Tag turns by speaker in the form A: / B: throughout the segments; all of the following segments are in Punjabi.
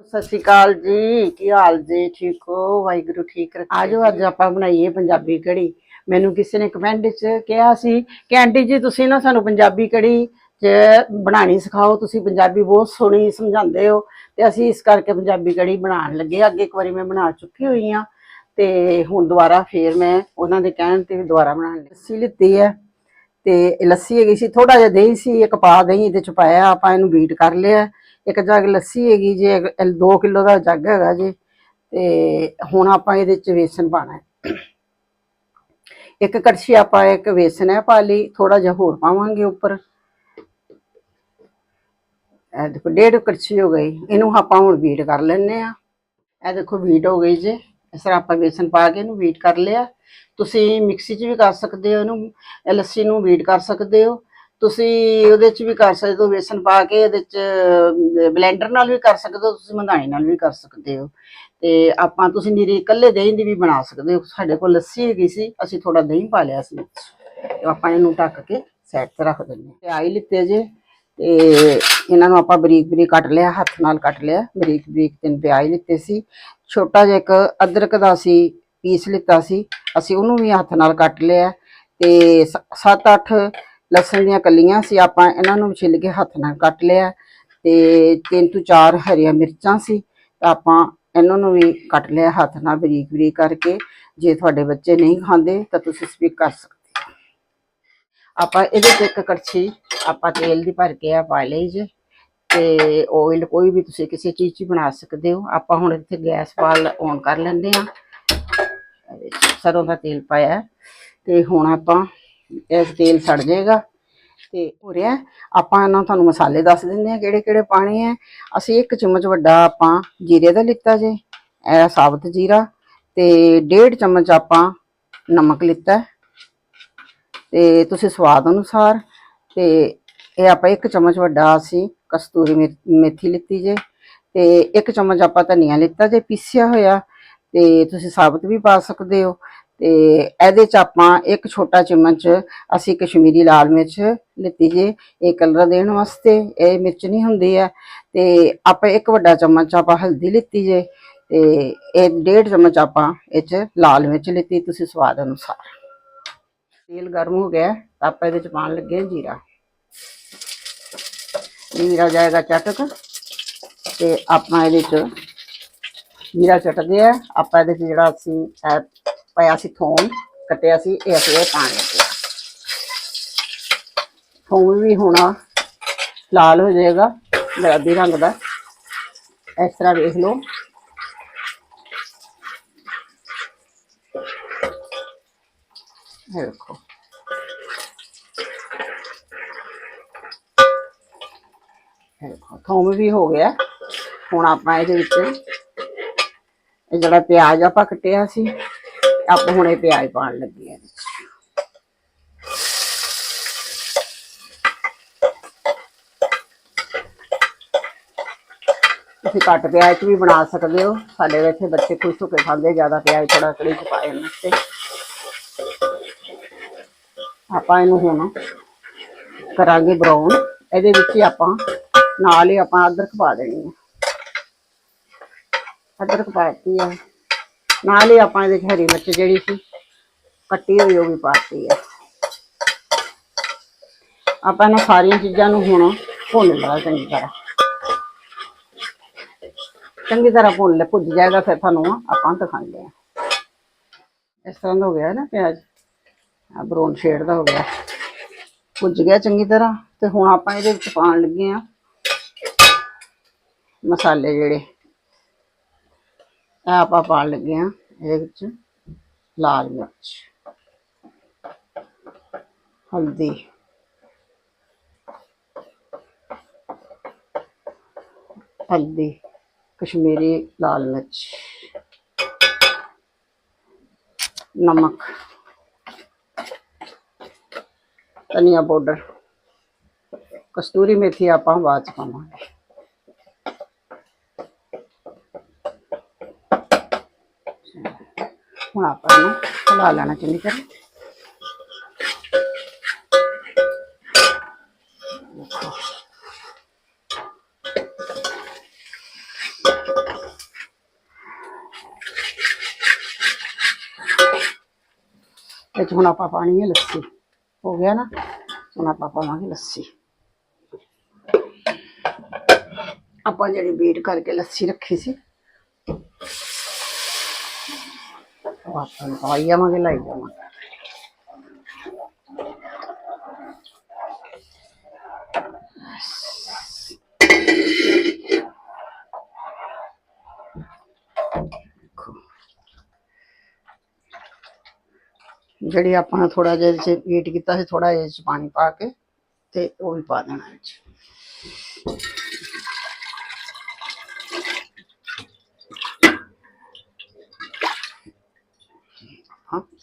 A: ਸਤਿ ਸ਼੍ਰੀ ਅਕਾਲ ਜੀ ਕੀ ਹਾਲ ਜੀ? ਠੀਕ ਹੋ? ਵਾਹਿਗੁਰੂ ਠੀਕ ਰੱਖੇ ਆਜੋ ਅੱਜ ਆਪਾਂ ਬਣਾਈਏ ਪੰਜਾਬੀ ਕੜੀ। ਮੈਨੂੰ ਕਿਸੇ ਨੇ ਕਮੈਂਟ ਵਿੱਚ ਕਿਹਾ ਸੀ ਕਿ ਆਂਟੀ ਜੀ ਤੁਸੀਂ ਨਾ ਸਾਨੂੰ ਪੰਜਾਬੀ ਕੜੀ ਚ ਬਣਾਣੀ ਸਿਖਾਓ। ਤੁਸੀਂ ਪੰਜਾਬੀ ਬਹੁਤ ਸੋਹਣੀ ਸਮਝਾਉਂਦੇ ਹੋ ਤੇ ਅਸੀਂ ਇਸ ਕਰਕੇ ਪੰਜਾਬੀ ਕੜੀ ਬਣਾਉਣ ਲੱਗੇ। ਅੱਗੇ ਇੱਕ ਵਾਰੀ ਮੈਂ ਬਣਾ ਚੁੱਕੀ ਹੋਈ ਹਾਂ ਤੇ ਹੁਣ ਦੁਬਾਰਾ ਫੇਰ ਮੈਂ ਉਹਨਾਂ ਦੇ ਕਹਿਣ ਤੇ ਦੁਬਾਰਾ ਬਣਾਉਣ ਲੱਗੀ। ਲੱਸੀ ਲਿੱਤੀ ਹੈ ਤੇ ਲੱਸੀ ਹੈਗੀ ਸੀ ਥੋੜਾ ਜਿਹਾ ਦਹੀਂ ਸੀ ਇੱਕ ਪਾ ਦਹੀਂ ਇਹਦੇ ਚ ਪਾਇਆ ਆਪਾਂ ਇਹਨੂੰ ਬੀਟ ਕਰ ਲਿਆ। ਇੱਕ ਜੱਗ ਲੱਸੀ ਹੈਗੀ ਜੇ 2 ਕਿਲੋ ਦਾ ਜੱਗ ਹੈਗਾ ਜੀ, ਤੇ ਹੁਣ ਆਪਾਂ ਇਹਦੇ ਚ ਵੇਸਣ ਪਾਣਾ ਹੈ। ਇੱਕ ਕੜਛੀ ਆਪਾਂ ਇੱਕ ਵੇਸਣ ਹੈ ਪਾ ਲਈ ਥੋੜਾ ਜਿਹਾ ਹੋਰ ਪਾਵਾਂਗੇ ਉੱਪਰ। ਇਹ ਦੇਖੋ, ਡੇਢ ਕੜਛੀ ਹੋ ਗਈ। ਇਹਨੂੰ ਆਪਾਂ ਹੁਣ ਬੀਟ ਕਰ ਲੈਣੇ ਆ ਇਹ ਦੇਖੋ, ਬੀਟ ਹੋ ਗਈ ਜੇ। ਇਸ ਤਰ੍ਹਾਂ ਆਪਾਂ ਵੇਸਣ ਪਾ ਕੇ ਇਹਨੂੰ ਬੀਟ ਕਰ ਲਿਆ। ਤੁਸੀਂ ਮਿਕਸੀ 'ਚ ਵੀ ਕਰ ਸਕਦੇ ਹੋ ਇਹਨੂੰ, ਇਹ ਲੱਸੀ ਨੂੰ ਬੀਟ ਕਰ ਸਕਦੇ ਹੋ। ਤੁਸੀਂ ਉਹਦੇ 'ਚ ਵੀ ਕਰ ਸਕਦੇ ਹੋ ਵੇਸਣ ਪਾ ਕੇ ਉਹਦੇ 'ਚ ਬਲੈਂਡਰ ਨਾਲ ਵੀ ਕਰ ਸਕਦੇ ਹੋ, ਤੁਸੀਂ ਮਧਾਣੀ ਨਾਲ ਵੀ ਕਰ ਸਕਦੇ ਹੋ। ਤੇ ਆਪਾਂ ਤੁਸੀਂ ਨੀਰੀ ਇਕੱਲੇ ਦਹੀਂ ਦੀ ਵੀ ਬਣਾ ਸਕਦੇ ਹੋ। ਸਾਡੇ ਕੋਲ ਲੱਸੀ ਹੈਗੀ ਸੀ, ਅਸੀਂ ਥੋੜਾ ਦਹੀਂ ਪਾ ਲਿਆ ਸੀ। ਆਪਾਂ ਇਹਨੂੰ ਢੱਕ ਕੇ ਸੈੱਟ ਤੇ ਰੱਖ ਦਿੰਦੇ ਹਾਂ। ਤੇ ਆਈ ਲਿੱਤੇ ਜੇ, ਤੇ ਇਹਨਾਂ ਨੂੰ ਆਪਾਂ ਬਰੀਕ ਬਰੀਕ ਕੱਟ ਲਿਆ, ਹੱਥ ਨਾਲ ਕੱਟ ਲਿਆ। ਬਰੀਕ ਬਰੀਕ ਤਿੰਨ ਪਿਆਜ਼ ਲਿੱਤੇ ਸੀ। ਛੋਟਾ ਜਿਹਾ ਇੱਕ ਅਦਰਕ ਦਾ ਸੀ ਪੀਸ ਲਿੱਤਾ ਸੀ। ਅਸੀਂ ਉਹਨੂੰ ਵੀ ਹੱਥ ਨਾਲ ਕੱਟ ਲਿਆ। ਤੇ 7-8 ਲਸਣ ਦੀਆਂ ਕਲੀਆਂ ਸੀ, ਆਪਾਂ ਇਹਨਾਂ ਨੂੰ ਛਿੱਲ ਕੇ ਹੱਥ ਨਾਲ ਕੱਟ ਲਿਆ ਤੇ ਤਿੰਨ ਤੋਂ ਚਾਰ ਹਰੀਆਂ ਮਿਰਚਾਂ ਸੀ, ਤਾਂ ਆਪਾਂ ਇਹਨਾਂ ਨੂੰ ਵੀ ਕੱਟ ਲਿਆ ਹੱਥ ਨਾਲ ਬਰੀਕ ਬਰੀਕ ਕਰਕੇ। ਜੇ ਤੁਹਾਡੇ ਬੱਚੇ ਨਹੀਂ ਖਾਂਦੇ, ਤਾਂ ਤੁਸੀਂ ਸਪੀਕ ਕਰ ਸਕਦੇ ਹੋ। ਆਪਾਂ ਇਹਦੇ ਤੇ ਇੱਕ ਕੜਛੀ, ਆਪਾਂ ਤੇਲ ਦੀ ਭਰ ਕੇ ਆ ਪਾ ਲਈ ਜੇ, ਤੇ ਆਇਲ ਕੋਈ ਵੀ ਤੁਸੀਂ ਕਿਸੇ ਚੀਜ਼ 'ਚ ਬਣਾ ਸਕਦੇ ਹੋ। ਆਪਾਂ ਹੁਣ ਇੱਥੇ ਗੈਸ ਵਾਲ ਔਨ ਕਰ ਲੈਂਦੇ ਆ ਸਰੋਂ ਦਾ ਤੇਲ ਪਾਇਆ। ਹੈ ਤੇ ਹੁਣ ਆਪਾਂ ਇਹ ਤੇਲ ਸੜ ਜਾਏਗਾ। ਤੇ ਹੋ ਰਿਹਾ ਆਪਾਂ ਇਹਨਾਂ ਤੁਹਾਨੂੰ ਮਸਾਲੇ ਦੱਸ ਦਿੰਦੇ ਆ ਕਿਹੜੇ ਕਿਹੜੇ ਪਾਣੇ ਆ ਅਸੀਂ ਇੱਕ ਚਮਚ ਵੱਡਾ ਆਪਾਂ ਜੀਰੇ ਦਾ ਲਿੱਤਾ ਜੇ, ਇਹ ਸਾਬਤ ਜੀਰਾ ਤੇ ਡੇਢ ਚਮਚ ਆਪਾਂ ਨਮਕ ਲਿੱਤਾ ਤੇ ਤੁਸੀਂ ਸਵਾਦ ਅਨੁਸਾਰ ਤੇ ਇਹ ਆਪਾਂ ਇੱਕ ਚਮਚ ਵੱਡਾ ਅਸੀਂ ਕਸਤੂਰੀ ਮਿਰ- ਮੇਥੀ ਲਿੱਤੀ ਜੇ ਤੇ ਇੱਕ ਚਮਚ ਆਪਾਂ ਧਨੀਆ ਲਿੱਤਾ ਜੇ, ਪੀਸਿਆ ਹੋਇਆ ਤੇ ਤੁਸੀਂ ਸਾਬਤ ਵੀ ਪਾ ਸਕਦੇ ਹੋ। ਤੇ ਇਹਦੇ ਚ ਆਪਾਂ ਇੱਕ ਛੋਟਾ ਚਮਚ ਅਸੀਂ ਕਸ਼ਮੀਰੀ ਲਾਲ ਮਿਰਚ ਲਿੱਤੀ ਜੇ, ਇਹ ਕਲਰ ਦੇਣ ਵਾਸਤੇ, ਇਹ ਮਿਰਚ ਨਹੀਂ ਹੁੰਦੀ ਹੈ। ਤੇ ਆਪਾਂ ਇੱਕ ਵੱਡਾ ਚਮਚ ਆਪਾਂ ਹਲਦੀ ਲਿੱਤੀ ਜੇ, ਤੇ ਇਹ ਡੇਢ ਚਮਚ ਆਪਾਂ ਇਹ ਚ ਲਾਲ ਮਿਰਚ ਲਿੱਤੀ ਤੁਸੀਂ ਸਵਾਦ ਅਨੁਸਾਰ। ਤੇਲ ਗਰਮ ਹੋ ਗਿਆ, ਤਾਂ ਆਪਾਂ ਇਹਦੇ ਚ ਪਾਉਣ ਲੱਗੇ ਜੀਰਾ। ਜੀਰਾ ਜਾਏਗਾ ਚਟਕ, ਤੇ ਆਪਾਂ ਇਹਦੇ ਚ ਜੀਰਾ ਚਟ ਗਿਆ। ਆਪਾਂ ਇਹਦੇ ਚ ਜਿਹੜਾ ਅਸੀਂ ਇਹ ਪਾਇਆ ਸੀ ਥੋਮ, ਕੱਟਿਆ ਸੀ, ਇਹ ਅਸੀਂ ਇਹ ਪਾਣ ਲੱਗੇ ਥੋਮ ਵੀ ਹੋਣਾ ਲਾਲ ਹੋ ਜਾਏਗਾ, ਗੁਲਾਬੀ ਰੰਗ ਦਾ। ਇਸ ਤਰ੍ਹਾਂ ਵੇਖ ਲਓ। ਇਹ ਦੇਖੋ ਇਹ ਦੇਖੋ ਥੋਮ ਵੀ ਹੋ ਗਿਆ। ਹੁਣ ਆਪਾਂ ਇਹਦੇ ਵਿੱਚ ਇਹ ਜਿਹੜਾ ਪਿਆਜ਼ ਆਪਾਂ ਕੱਟਿਆ ਸੀ ਆਪਾਂ ਹੁਣ ਇਹ ਪਿਆਜ਼ ਪਾਉਣ ਲੱਗੇ ਆ। ਇਹਦੇ ਚ। ਤੁਸੀਂ ਕੱਟ ਪਿਆਜ਼ ਚ ਵੀ ਬਣਾ ਸਕਦੇ ਹੋ। ਸਾਡੇ ਇੱਥੇ ਬੱਚੇ ਖੁਸ਼ ਹੋ ਕੇ ਖਾਂਦੇ, ਜ਼ਿਆਦਾ ਪਿਆਜ਼ ਥੋੜਾ ਕੜੀ ਚ ਪਾਏ ਨੇ ਤੇ ਆਪਾਂ ਇਹਨੂੰ ਹੁਣ ਕਰਾਂਗੇ ਬਰਾਊਨ ਇਹਦੇ ਵਿੱਚ ਹੀ ਆਪਾਂ ਨਾਲ ਹੀ ਆਪਾਂ ਅਦਰਕ ਪਾ ਦੇਣੀ ਹੈ ਅਦਰਕ ਪਾਤੀ ਹੈ ਨਾਲ ਹੀ ਆਪਾਂ ਇਹਦੇ 'ਚ ਹਰੀ ਮਿਰਚ ਜਿਹੜੀ ਸੀ, ਕੱਟੀ ਹੋਈ ਉਹ ਵੀ ਪਾਤੀ ਹੈ ਆਪਾਂ ਇਹਨਾਂ ਸਾਰੀਆਂ ਚੀਜ਼ਾਂ ਨੂੰ ਹੁਣ ਭੁੰਨ ਲਾ, ਚੰਗੀ ਤਰ੍ਹਾਂ। ਚੰਗੀ ਤਰ੍ਹਾਂ ਭੁੰਨ ਲੈ, ਭੁੱਜ ਜਾਏਗਾ ਫਿਰ ਤੁਹਾਨੂੰ ਆਪਾਂ ਦਿਖਾਉਂਦੇ ਹਾਂ ਇਸ ਤਰ੍ਹਾਂ ਦਾ ਹੋ ਗਿਆ ਨਾ ਪਿਆਜ਼। ਆ ਬਰਾਊਨ ਸ਼ੇਡ ਦਾ ਹੋ ਗਿਆ। ਭੁੱਜ ਗਿਆ ਚੰਗੀ ਤਰ੍ਹਾਂ, ਤੇ ਹੁਣ ਆਪਾਂ ਇਹਦੇ ਵਿੱਚ ਪਾਉਣ ਲੱਗੇ ਆ ਮਸਾਲੇ ਜਿਹੜੇ। ਆਪਾਂ ਪਾਉਣ ਲੱਗੇ ਆ ਇਹਦੇ ਵਿੱਚ ਲਾਲ ਮਿਰਚ ਹਲਦੀ ਹਲਦੀ ਕਸ਼ਮੀਰੀ ਲਾਲ ਮਿਰਚ ਨਮਕ ਧਨੀਆ ਪਾਊਡਰ ਕਸਤੂਰੀ ਮੇਥੀ ਆਪਾਂ ਬਾਅਦ ਚ ਹੁਣ ਆਪਾਂ ਇਹਨੂੰ ਹਿਲਾ ਲੈਣਾ ਚੰਗੀ ਤਰ੍ਹਾਂ। ਵਿੱਚ ਹੁਣ ਆਪਾਂ ਪਾਣੀ ਹੈ ਲੱਸੀ। ਹੋ ਗਿਆ ਨਾ? ਹੁਣ ਆਪਾਂ ਪਾਵਾਂਗੇ ਲੱਸੀ। ਆਪਾਂ ਜਿਹੜੀ ਬੀਟ ਕਰਕੇ ਲੱਸੀ ਰੱਖੀ ਸੀ। ਉਹ ਆਪਾਂ ਨੂੰ ਪਾਈ ਜਾਵਾਂਗੇ। ਲਾਈ ਜਾਵਾਂਗੇ ਜਿਹੜੀ ਆਪਾਂ ਥੋੜਾ ਜਿਹਾ ਇਹਦੇ ਹੀਟ ਕੀਤਾ ਸੀ ਥੋੜਾ ਜਿਹਾ ਪਾਣੀ ਪਾ ਕੇ ਤੇ ਉਹ ਵੀ ਪਾ ਦੇਣਾ ਵਿੱਚ।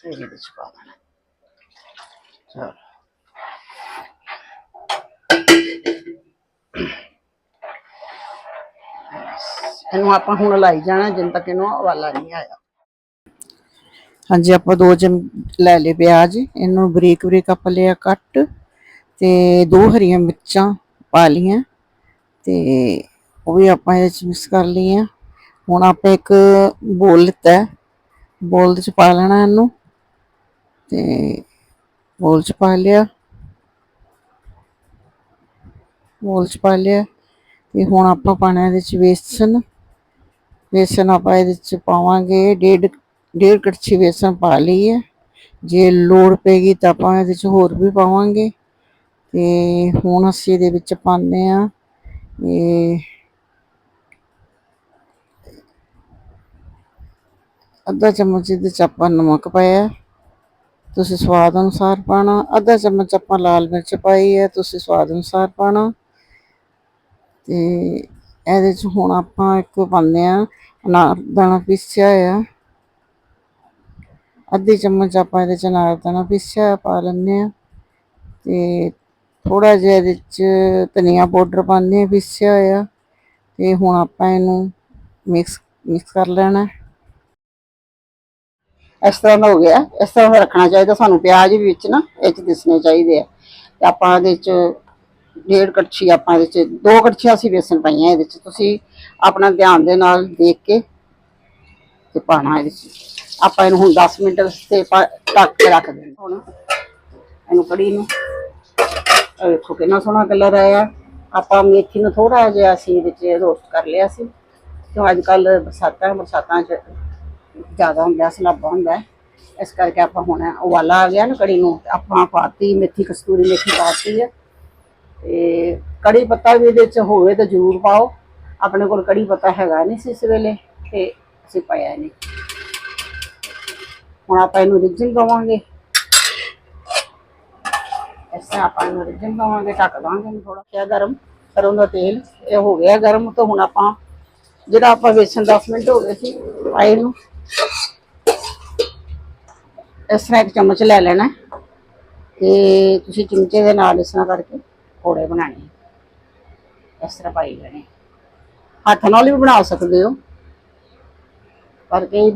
A: ਚ ਹਾਂ ਇਹ ਇਹਦੇ ਚ ਇਹਨੂੰ ਆਪਾਂ ਹੁਣ ਲਾਈ ਜਾਣਾ, ਜਿੰਨ ਤੱਕ ਇਹਨੂੰ ਉਬਾਲਾ ਨਹੀਂ ਆਇਆ। ਹਾਂਜੀ, ਆਪਾਂ ਦੋ ਚਮ ਲੈ ਲਏ ਪਿਆਜ਼, ਇਹਨੂੰ ਬਰੀਕ ਬਰੀਕ ਆਪਾਂ ਲਿਆ ਕੱਟ, ਤੇ ਦੋ ਹਰੀਆਂ ਮਿਰਚਾਂ ਪਾ ਲਈਆਂ, ਤੇ ਉਹ ਵੀ ਆਪਾਂ ਇਹਦੇ ਚ ਮਿਕਸ ਕਰ ਲਈਆਂ। ਹੁਣ ਆਪਾਂ ਇੱਕ ਬੋਲ ਲਿੱਤਾ ਬੋਲ ਚ ਪਾ ਲੈਣਾ ਇਹਨੂੰ। ਤੇ ਬੋਲ ਚ ਪਾ ਲਿਆ। ਬੋਲ ਚ ਪਾ ਲਿਆ ਤੇ ਹੁਣ ਆਪਾਂ ਪਾਣਾ ਇਹਦੇ ਚ ਵੇਸਣ। ਵੇਸਣ ਆਪਾਂ ਇਹਦੇ ਚ ਪਾਵਾਂਗੇ, ਡੇਢ ਡੇਢ ਕੜਛੀ ਵੇਸਣ ਪਾ ਲਈ ਹੈ। ਜੇ ਲੋੜ ਪੈਗੀ ਤਾਂ ਆਪਾਂ ਇਹਦੇ ਚ ਹੋਰ ਵੀ ਪਾਵਾਂਗੇ। ਤੇ ਹੁਣ ਅਸੀਂ ਇਹਦੇ ਵਿੱਚ ਪਾਉਂਦੇ ਆ ਇਹ ਅੱਧਾ ਚਮਚ ਇਹਦੇ ਚ ਆਪਾਂ ਨਮਕ ਪਾਇਆ। ਤੁਸੀਂ ਸਵਾਦ ਅਨੁਸਾਰ ਪਾਣਾ। ਅੱਧਾ ਚਮਚ ਆਪਾਂ ਲਾਲ ਮਿਰਚ ਪਾਈ ਹੈ, ਤੁਸੀਂ ਸਵਾਦ ਅਨੁਸਾਰ ਪਾਣਾ। ਤੇ ਇਹਦੇ ਚ ਹੁਣ ਆਪਾਂ ਇੱਕ ਪਾਉਂਦੇ ਆ ਅਨਾਰ ਦਾਣਾ ਪੀਸਿਆ ਆ ਅੱਧੀ ਚਮਚ ਆਪਾਂ ਇਹਦੇ ਚ ਅਨਾਰ ਦਾਣਾ ਪੀਸਿਆ ਪਾ ਲੈਂਦੇ ਆ ਤੇ ਥੋੜਾ ਜਿਹਾ ਇਹਦੇ ਚ ਧਨੀਆ ਪਾਊਡਰ ਪਾਉਂਦੇ ਆ ਪੀਸਿਆ ਹੋਇਆ। ਤੇ ਹੁਣ ਆਪਾਂ ਇਹਨੂੰ ਮਿਕਸ ਮਿਕਸ ਕਰ ਲੈਣਾ। ਇਸ ਤਰ੍ਹਾਂ ਦਾ ਹੋ ਗਿਆ। ਇਸ ਤਰ੍ਹਾਂ ਦਾ ਰੱਖਣਾ ਚਾਹੀਦਾ। ਸਾਨੂੰ ਪਿਆਜ਼ ਵੀ ਵਿੱਚ ਨਾ, ਇਹ ਚ ਦਿਸਣੇ ਚਾਹੀਦੇ ਆ। ਤੇ ਆਪਾਂ ਇਹਦੇ ਚ ਡੇਢ ਕੜਛੀ, ਆਪਾਂ ਇਹਦੇ ਚ ਦੋ ਕੜਛੀਆਂ ਅਸੀਂ ਵੇਸਣ ਪਾਈਆਂ ਇਹਦੇ ਚ। ਤੁਸੀਂ ਆਪਣਾ ਧਿਆਨ ਦੇ ਨਾਲ ਦੇਖ ਕੇ ਤੇ ਪਾਣਾ ਇਹਦੇ ਚ। ਆਪਾਂ ਇਹਨੂੰ ਹੁਣ 10 ਮਿੰਟ ਵਾਸਤੇ ਪਾ- ਢੱਕ ਕੇ ਰੱਖ ਦੇਣਾ ਹੁਣ ਇਹਨੂੰ ਕੜੀ ਨੂੰ। ਇਹ ਵੇਖੋ ਕਿੰਨਾ ਸੋਹਣਾ ਕਲਰ ਆਇਆ। ਆਪਾਂ ਮੇਥੀ ਨੂੰ ਥੋੜਾ ਜਿਹਾ ਅਸੀਂ ਇਹਦੇ ਚ ਰੋਸਟ ਕਰ ਲਿਆ ਸੀ। ਕਿਉਂ ਅੱਜ ਕੱਲ ਬਰਸਾਤਾਂ ਬਰਸਾਤਾਂ ਚ ਜ਼ਿਆਦਾ ਹੁੰਦਾ, ਸਲਾਬਾ ਹੁੰਦਾ ਇਸ ਕਰਕੇ ਆਪਾਂ ਹੁਣ ਉਬਾਲਾ ਆ ਗਿਆ ਨਾ ਕੜੀ ਨੂੰ ਆਪਾਂ ਪਾਤੀ, ਮੇਥੀ ਕਸਤੂਰੀ ਮੇਥੀ ਪਾਤੀ ਹੈ ਤੇ ਕੜੀ ਪੱਤਾ ਵੀ ਇਹਦੇ ਚ ਹੋਵੇ ਤਾਂ ਜ਼ਰੂਰ ਪਾਓ। ਆਪਣੇ ਕੋਲ ਕੜੀ ਪੱਤਾ ਹੈਗਾ ਨਹੀਂ ਸੀ ਇਸ ਵੇਲੇ, ਤੇ ਅਸੀਂ ਪਾਇਆ ਨਹੀਂ। ਹੁਣ ਆਪਾਂ ਇਹਨੂੰ ਰਿੱਝਣ ਦਵਾਂਗੇ। ਇਸ ਤਰ੍ਹਾਂ ਆਪਾਂ ਇਹਨੂੰ ਰਿੱਝਣ ਦਵਾਂਗੇ, ਢੱਕ ਦਾਂਗੇ ਥੋੜਾ ਜਿਹਾ ਗਰਮ। ਸਰੋਂ ਦਾ ਤੇਲ, ਇਹ ਹੋ ਗਿਆ ਗਰਮ, ਤਾਂ ਹੁਣ ਆਪਾਂ ਜਿਹੜਾ ਆਪਾਂ ਵੇਸਣ 10 ਮਿੰਟ ਹੋ ਗਏ ਸੀ, ਪਾਏ ਨੂੰ। ਇਸ ਤਰ੍ਹਾਂ ਇੱਕ ਚਮਚ ਲੈ ਲੈਣਾ ਤੇ ਤੁਸੀਂ ਚਮਚੇ ਦੇ ਨਾਲ ਇਸ ਤਰ੍ਹਾਂ ਕਰਕੇ ਪਕੌੜੇ ਬਣਾਣੇ ਇਸ ਤਰ੍ਹਾਂ ਪਾਈ ਲੈਣੇ ਹੱਥ ਨਾਲ ਵੀ ਬਣਾ ਸਕਦੇ ਹੋ। ਪਰ ਕਈ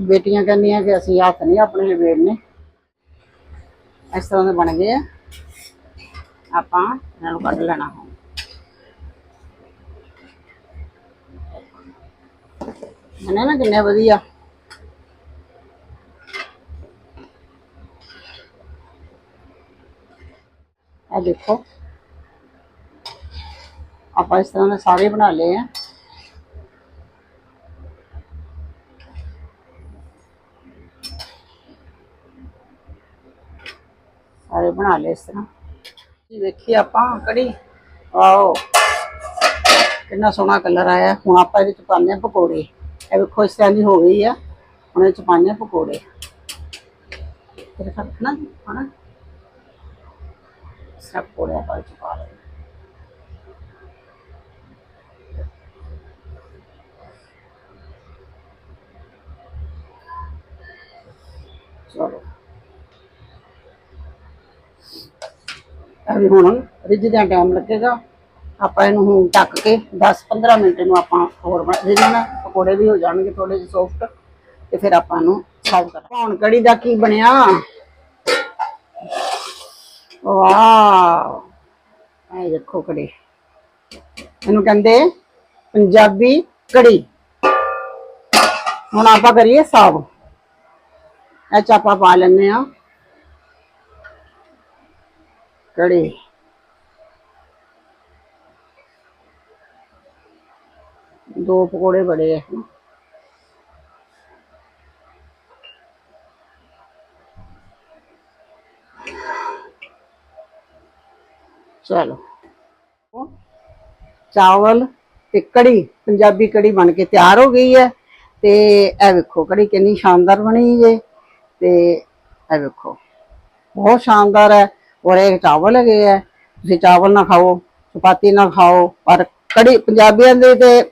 A: ਬੇਟੀਆਂ ਕਹਿੰਦੀਆਂ ਕਿ ਅਸੀਂ ਹੱਥ ਨਹੀਂ ਆਪਣੇ ਲਵੇੜਨੇ ਇਸ ਤਰ੍ਹਾਂ ਦੇ ਬਣ ਗਏ ਆ। ਆਪਾਂ ਇਹਨਾਂ ਨੂੰ ਕੱਢ ਲੈਣਾ ਹੁਣ। ਮਨੇ ਨਾ ਕਿੰਨੇ ਵਧੀਆ। ਆ ਦੇਖੋ। ਆਪਾਂ ਇਸ ਤਰ੍ਹਾਂ ਦੇ ਸਾਰੇ ਬਣਾ ਲਏ ਆ। ਸਾਰੇ ਬਣਾ ਲਏ ਇਸ ਤਰ੍ਹਾਂ। ਜੀ ਵੇਖੀ ਆਪਾਂ ਕੜੀ। ਆਓ ਕਿੰਨਾ ਸੋਹਣਾ ਕਲਰ ਆਇਆ। ਹੁਣ ਆਪਾਂ ਇਹਦੇ ਚ ਪਾਉਂਦੇ ਆ ਪਕੌੜੇ। ਇਹ ਵੇਖੋ ਇਸ ਤਰ੍ਹਾਂ ਦੀ ਹੋ ਗਈ ਆ। ਹੁਣ ਇਹ ਚ ਪਾਉਂਦੇ ਪਕੌੜੇ। ਤੇਰੇ ਖੱਟ ਨਾ ਸਭ ਪਕੌੜੇ ਆਪਾਂ ਇਹ ਲਏ। ਚਲੋ। ਅਭੀ ਹੁਣ ਰਿੱਝਦਿਆਂ ਟਾਈਮ ਲੱਗੇਗਾ। ਆਪਾਂ ਇਹਨੂੰ ਹੁਣ ਢੱਕ ਕੇ 10-15 ਮਿੰਟ ਨੂੰ ਆਪਾਂ ਹੋਰ ਬਣਾ ਰਿੱਝਣਾ ਪਕੌੜੇ ਵੀ ਹੋ ਜਾਣਗੇ ਥੋੜੇ ਜਿਹੇ ਸੌਫਟ ਤੇ ਫਿਰ ਆਪਾਂ ਨੂੰ ਸਰਵ ਕਰਾਂਗੇ। ਹੁਣ ਕੜੀ ਦਾ ਕੀ ਬਣਿਆ? ਵਾਓ ਇਹ ਦੇਖੋ ਕੜੀ। ਇਹਨੂੰ ਕਹਿੰਦੇ ਪੰਜਾਬੀ ਕੜੀ। ਹੁਣ ਆਪਾਂ ਕਰੀਏ ਸਾਬ ਇਹ ਚ ਆਪਾਂ ਪਾ ਲੈਣੇ ਆ ਕੜੀ। ਦੋ ਪਕੌੜੇ ਬੜੇ ਆ। ਚਲੋ। ਚਾਵਲ ਤੇ ਕੜੀ, ਪੰਜਾਬੀ ਕੜੀ ਬਣ ਕੇ ਤਿਆਰ ਹੋ ਗਈ ਹੈ ਤੇ ਇਹ ਵੇਖੋ ਕੜੀ ਕਿੰਨੀ ਸ਼ਾਨਦਾਰ ਬਣੀ ਜੇ ਤੇ ਇਹ ਵੇਖੋ। ਬਹੁਤ ਸ਼ਾਨਦਾਰ ਹੈ ਔਰ ਇਹ ਚਾਵਲ ਹੈਗੇ ਹੈ ਤੁਸੀਂ ਚਾਵਲ ਨਾ ਖਾਓ, ਚਪਾਤੀ ਨਾ ਖਾਓ, ਪਰ ਕੜੀ ਪੰਜਾਬੀਆਂ ਦੇ ਤੇ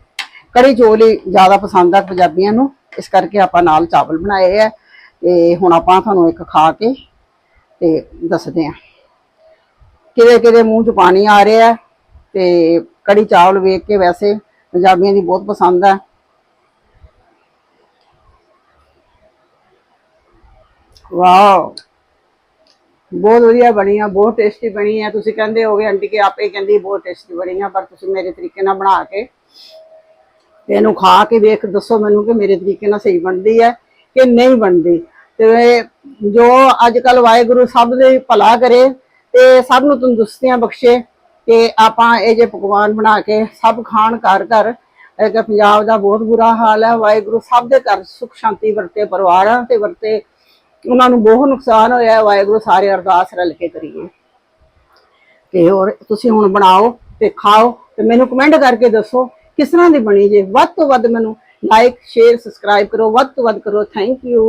A: ਕੜੀ ਚੌਲ ਹੀ ਜ਼ਿਆਦਾ ਪਸੰਦ ਆ ਪੰਜਾਬੀਆਂ ਨੂੰ। ਇਸ ਕਰਕੇ ਆਪਾਂ ਨਾਲ ਚਾਵਲ ਬਣਾਏ ਹੈ ਤੇ ਹੁਣ ਆਪਾਂ ਤੁਹਾਨੂੰ ਇੱਕ ਖਾ ਕੇ ਤੇ ਦੱਸਦੇ ਹਾਂ ਕਿਹਦੇ ਕਿਹਦੇ ਮੂੰਹ 'ਚ ਪਾਣੀ ਆ ਰਿਹਾ ਤੇ ਕੜੀ ਚਾਵਲ ਵੇਖ ਕੇ ਵੈਸੇ ਪੰਜਾਬੀਆਂ ਦੀ ਬਹੁਤ ਪਸੰਦ ਹੈ ਵਾਓ। ਬਹੁਤ ਵਧੀਆ ਬਣੀ ਆ, ਬਹੁਤ ਟੇਸਟੀ ਬਣੀ ਆ। ਤੁਸੀਂ ਕਹਿੰਦੇ ਹੋਗੇ ਆਂਟੀ ਕਿ ਆਪੇ ਕਹਿੰਦੀ ਬਹੁਤ ਟੇਸਟੀ ਬਣੀ ਆ, ਪਰ ਤੁਸੀਂ ਮੇਰੇ ਤਰੀਕੇ ਨਾਲ ਬਣਾ ਕੇ ਇਹਨੂੰ ਖਾ ਕੇ ਵੇਖ, ਦੱਸੋ ਮੈਨੂੰ ਕਿ ਮੇਰੇ ਤਰੀਕੇ ਨਾਲ ਸਹੀ ਬਣਦੀ ਹੈ ਕਿ ਨਹੀਂ ਬਣਦੀ। ਤੇ ਜੋ ਅੱਜ ਕੱਲ ਵਾਹਿਗੁਰੂ ਸਭ ਦੇ ਭਲਾ ਕਰੇ ਤੇ ਸਭ ਨੂੰ ਤੰਦਰੁਸਤੀਆਂ ਬਖਸ਼ੇ ਤੇ ਆਪਾਂ ਇਹ ਜੇ ਪਕਵਾਨ ਬਣਾ ਕੇ ਸਭ ਖਾਣ ਘਰ ਘਰ ਕਿ ਪੰਜਾਬ ਦਾ ਬਹੁਤ ਬੁਰਾ ਹਾਲ ਹੈ। ਵਾਹਿਗੁਰੂ ਸਭ ਦੇ ਘਰ ਸੁਖ ਸ਼ਾਂਤੀ ਵਰਤੇ, ਪਰਿਵਾਰਾਂ ਤੇ ਵਰਤੇ। ਉਹਨਾਂ ਨੂੰ ਬਹੁਤ ਨੁਕਸਾਨ ਹੋਇਆ ਹੈ। ਵਾਹਿਗੁਰੂ ਸਾਰੇ ਅਰਦਾਸ ਰਲ ਕੇ ਕਰੀਏ। ਤੇ ਹੋਰ ਤੁਸੀਂ ਹੁਣ ਬਣਾਓ ਤੇ ਖਾਓ ਤੇ ਮੈਨੂੰ ਕਮੈਂਟ ਕਰਕੇ ਦੱਸੋ ਕਿਸ ਤਰ੍ਹਾਂ ਦੀ ਬਣੀ ਜੇ? ਵੱਧ ਤੋਂ ਵੱਧ ਮੈਨੂੰ ਲਾਈਕ ਸ਼ੇਅਰ ਸਬਸਕ੍ਰਾਈਬ ਕਰੋ। ਵੱਧ ਤੋਂ ਵੱਧ ਕਰੋ। Thank you